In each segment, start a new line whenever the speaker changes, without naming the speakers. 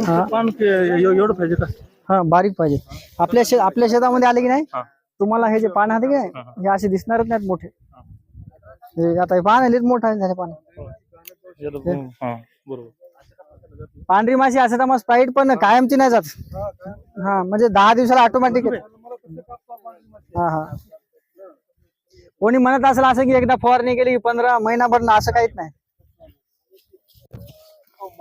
हा.
पान ते एव- एवढं पाहिजे का
हा बारीक पाहिजे. आपल्या शे आपल्या शेतामध्ये आले की नाही?
हा.
तुम्हाला हे जे पान आहे की नाही हे असे दिसणारच नाहीत मोठे. हे. आता हे पान आहे लयच मोठं झाले पान.
हा. बरोबर.
पांढरी माशी असे तर मग स्प्राईट पण कायमची नाही जात. हा म्हणजे दहा दिवसाला ऑटोमॅटिक हा हा. कोणी म्हणत असेल असं की एकदा फवारणी केली की पंधरा महिनाभर ना असं काहीच नाही.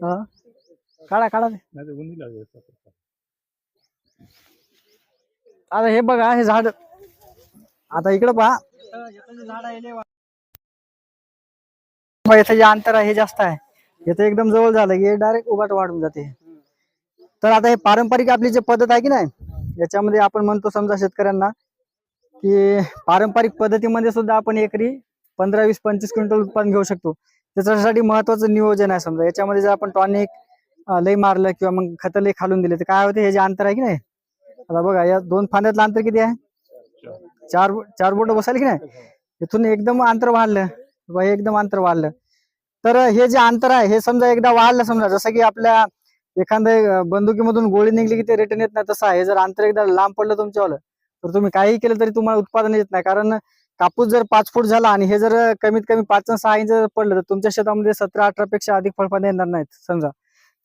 हा? काढा काढा ते.
नाही ते उन्ही लागेल
आता. हे बघा हे झाड. आता इकडे पहा. इथं जे अंतर आहे हे जास्त आहे. इथं एकदम जवळ झालं की डायरेक्ट उभाट वाढून जाते. तर आता हे पारंपरिक आपली जी पद्धत आहे की नाही याच्यामध्ये आपण म्हणतो समजा शेतकऱ्यांना की पारंपरिक पद्धतीमध्ये सुद्धा आपण एकरी पंधरा वीस पंचवीस क्विंटल उत्पादन घेऊ शकतो. त्याच्यासाठी महत्वाचं नियोजन आहे समजा. याच्यामध्ये जर आपण टॉनिक लई मारलं किंवा मग खत लई खालून दिले तर काय होते? हे जे अंतर आहे की नाही? आता बघा या दोन फांद्यातलं अंतर किती आहे? चार चार बोट बसायला की नाही? इथून एकदम अंतर वाढलं. हे एकदम अंतर वाढलं. तर हे जे अंतर आहे हे समजा एकदा वाढलं समजा जसं की आपल्या एखाद्या बंदुकीमधून गोळी निघली की ते रिटर्न येत नाही तसं आहे. जर अंतर एकदा लांब पडलं तुमच्यावालं तर तुम्ही काही केलं तरी तुम्हाला उत्पादन येत नाही. कारण कापूस जर पाच फूट झाला आणि हे जर कमीत कमी पाच सहा इंच जर पडलं तर तुमच्या शेतामध्ये सतरा अठरा पेक्षा अधिक फळफाटे येणार नाहीत समजा.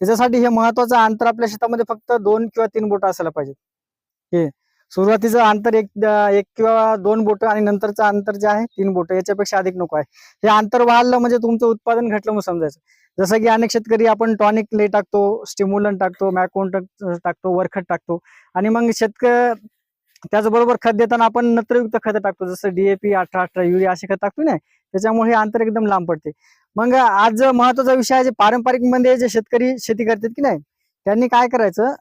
त्याच्यासाठी हे महत्वाचं अंतर आपल्या शेतामध्ये फक्त दोन किंवा तीन बोट असायला पाहिजे हे सुरुवातीचं अंतर एक एक किंवा दोन बोट आणि नंतरचं अंतर जे आहे तीन बोट याच्यापेक्षा अधिक नको आहे. हे अंतर वाढलं म्हणजे तुमचं उत्पादन घटलं मग समजायचं. जसं की अनेक शेतकरी आपण टॉनिक ले टाकतो स्टिम्युलन टाकतो मॅकोन टाकतो वरखत टाकतो. आणि मग शेतक त्याचबरोबर खत देताना आपण नत्रयुक्त खत टाकतो जसं डीएपी अठरा अठरा युरिया असे खत टाकतो ना त्याच्यामुळे हे अंतर एकदम लांब पडते. मग आज महत्त्वाचा विषय आहे जे पारंपरिकमध्ये जे शेतकरी शेती करतात की नाही त्यांनी काय करायचं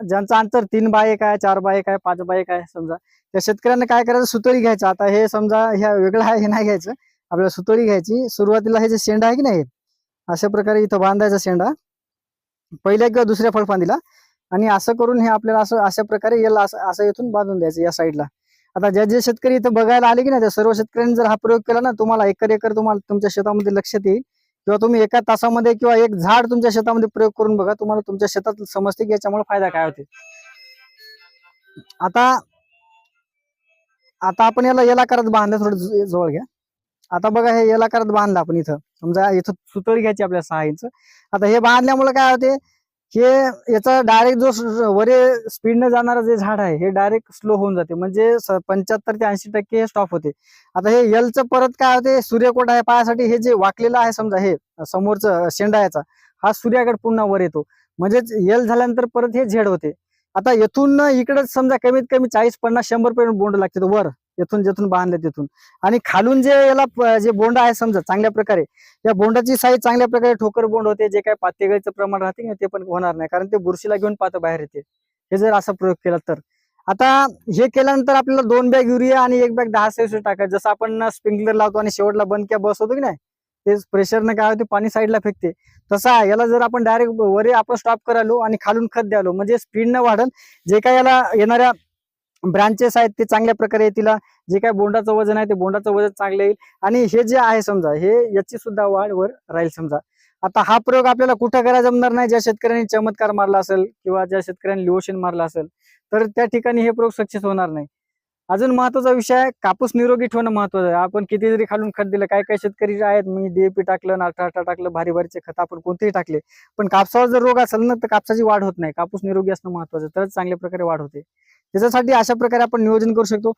ज्यांचं अंतर तीन बाय एक आहे चार बाय एक आहे पाच बाय एक आहे समजा त्या शेतकऱ्यांना काय करायचं सुतळी घ्यायचं. आता हे समजा ह्या वेगळं आहे हे नाही घ्यायचं. आपल्याला सुतळी घ्यायची. सुरुवातीला हे जे शेंडा आहे की नाही अशा प्रकारे इथं बांधायचा शेंडा. पहिल्या किंवा दुसऱ्या फळफांदीला. आणि असं करून हे आपल्याला असं अशा प्रकारे याला असं असं इथून बांधून द्यायचं या साईडला आता ज्या जे शेतकरी इथं बघायला आले की नाही त्या सर्व शेतकऱ्यांनी जर हा प्रयोग केला ना तुम्हाला एकर एकर तुम्हाला तुमच्या शेतामध्ये लक्षात येईल. किंवा तुम्ही एका तासामध्ये किंवा एक झाड तुमच्या शेतामध्ये प्रयोग करून बघा तुम्हाला तुमच्या शेतात समजते की याच्यामुळे फायदा काय होते? आता आता आपण याला याला करत बांधलं थोडं जवळ घ्या. आता बघा हे याला करत बांधलं आपण इथं. समजा इथं सुतळी घ्यायची आपल्या सहा इंच. आता हे बांधल्यामुळे काय होते? हे याचा डायरेक्ट जो वरे स्पीडने जाणारं जे झाड आहे हे डायरेक्ट स्लो होऊन जाते. म्हणजे पंच्याहत्तर ते ऐंशी टक्के हे स्टॉप होते. आता हे यलचं परत काय होते? सूर्यकोट आहे पायासाठी हे जे वाकलेलं आहे समजा हे समोरचं शेंडा याचा हा सूर्याकडे पुन्हा वर येतो. म्हणजेच यल झाल्यानंतर परत हे झेड होते. आता येथून इकडे समजा कमीत कमी चाळीस पन्नास शंभर पर्यंत बोंड लागते वर. येथून जेथून बांधले तिथून. आणि खालून जे याला जे बोंड आहे समजा चांगल्या प्रकारे या बोंडाची साईज चांगल्या प्रकारे ठोकर बोंड होते जे काय पातेगळीचं प्रमाण राहते ना ते पण होणार नाही कारण ते बुरशीला घेऊन पातं बाहेर येते. हे जर असा प्रयोग केला तर. आता हे केल्यानंतर आपल्याला दोन बॅग युरिया आणि एक बॅग दहा सेल्सिअस टाकायचं. जसं आपण स्प्रिंकलर लावतो आणि शेवटला बंद किंवा बस होतो की नाही ते प्रेशरनं काय होते पाणी साईडला फेकते. तसा आहे याला जर आपण डायरेक्ट वरे आपण स्टॉप करायलो आणि खालून खत द्यालो म्हणजे स्पीड न वाढल जे काय याला येणाऱ्या ब्रांचेस आहेत ते चांगल्या प्रकारे येतील जे काय बोंडाचं वजन आहे ते बोंडाचं वजन चांगलं येईल. आणि हे जे आहे समजा हे याची सुद्धा वाढ वर राहील समजा. आता हा प्रयोग आपल्याला कुठं करायला जमणार नाही? ज्या शेतकऱ्यांनी चमत्कार मारला असेल किंवा ज्या शेतकऱ्यांनी लिओशन मारला असेल तर त्या ठिकाणी हे प्रयोग सक्सेस होणार नाही. अजून महत्त्वाचा विषय आहे कापूस निरोगी ठेवणं महत्वाचं आहे. आपण किती जरी खालून खत दिलं काय काय शेतकरी आहेत मी डीएपी टाकलं अठरा टाकलं भारी भारीचे खत आपण कोणतेही टाकले पण कापसावर जर रोग असेल ना तर कापसाची वाढ होत नाही. कापूस निरोगी असणं महत्वाचं तरच चांगल्या प्रकारे वाढ होते. त्याच्यासाठी अशा प्रकारे आपण नियोजन करू शकतो.